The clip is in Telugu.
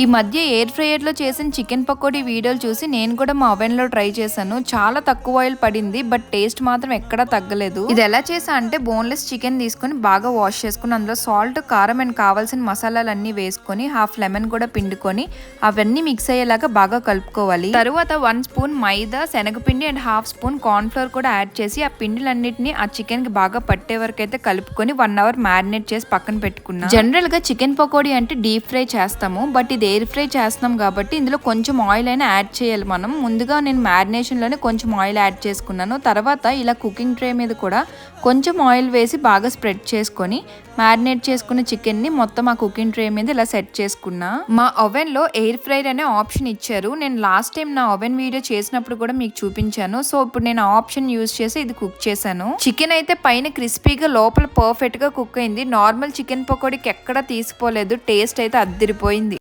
ఈ మధ్య ఎయిర్ ఫ్రైయర్లో చేసిన చికెన్ పకోడీ వీడియోలు చూసి నేను కూడా మా ఓవెన్లో ట్రై చేశాను. చాలా తక్కువ ఆయిల్ పడింది బట్ టేస్ట్ మాత్రం ఎక్కడా తగ్గలేదు. ఇది ఎలా చేసా అంటే బోన్లెస్ చికెన్ తీసుకొని బాగా వాష్ చేసుకుని అందులో సాల్ట్ కారం అండ్ కావాల్సిన మసాలాలన్నీ వేసుకొని హాఫ్ లెమన్ కూడా పిండుకొని అవన్నీ మిక్స్ అయ్యేలాగా బాగా కలుపుకోవాలి. తరువాత వన్ స్పూన్ మైదా శనగపిండి అండ్ హాఫ్ స్పూన్ కార్న్ఫ్లోర్ కూడా యాడ్ చేసి ఆ పిండిలన్నిటిని ఆ చికెన్కి బాగా పట్టే వరకు అయితే కలుపుకొని వన్ అవర్ మ్యారినేట్ చేసి పక్కన పెట్టుకున్నాను జనరల్గా చికెన్ పకోడీ అంటే డీప్ ఫ్రై చేస్తాము బట్ ఇది ఎయిర్ ఫ్రై చేస్తున్నాం కాబట్టి ఇందులో కొంచెం ఆయిల్ అయినా యాడ్ చేయాలి మనం. ముందుగా నేను మ్యారినేషన్లోనే కొంచెం ఆయిల్ యాడ్ చేసుకున్నాను. తర్వాత ఇలా కుకింగ్ ట్రే మీద కూడా కొంచెం ఆయిల్ వేసి బాగా స్ప్రెడ్ చేసుకొని మ్యారినేట్ చేసుకున్న చికెన్ని మొత్తం ఆ కుకింగ్ ట్రే మీద ఇలా సెట్ చేసుకున్నా. మా ఓవెన్లో ఎయిర్ ఫ్రైర్ అనే ఆప్షన్ ఇచ్చారు. నేను లాస్ట్ టైం నా ఓవెన్ వీడియో చేసినప్పుడు కూడా మీకు చూపించాను. సో ఇప్పుడు నేను ఆప్షన్ యూజ్ చేసి ఇది కుక్ చేశాను. చికెన్ అయితే పైన క్రిస్పీగా లోపల పర్ఫెక్ట్గా కుక్ అయింది. నార్మల్ చికెన్ పకోడీకి ఎక్కడా తీసుకోలేదు టేస్ట్ అయితే అద్దిరిపోయింది.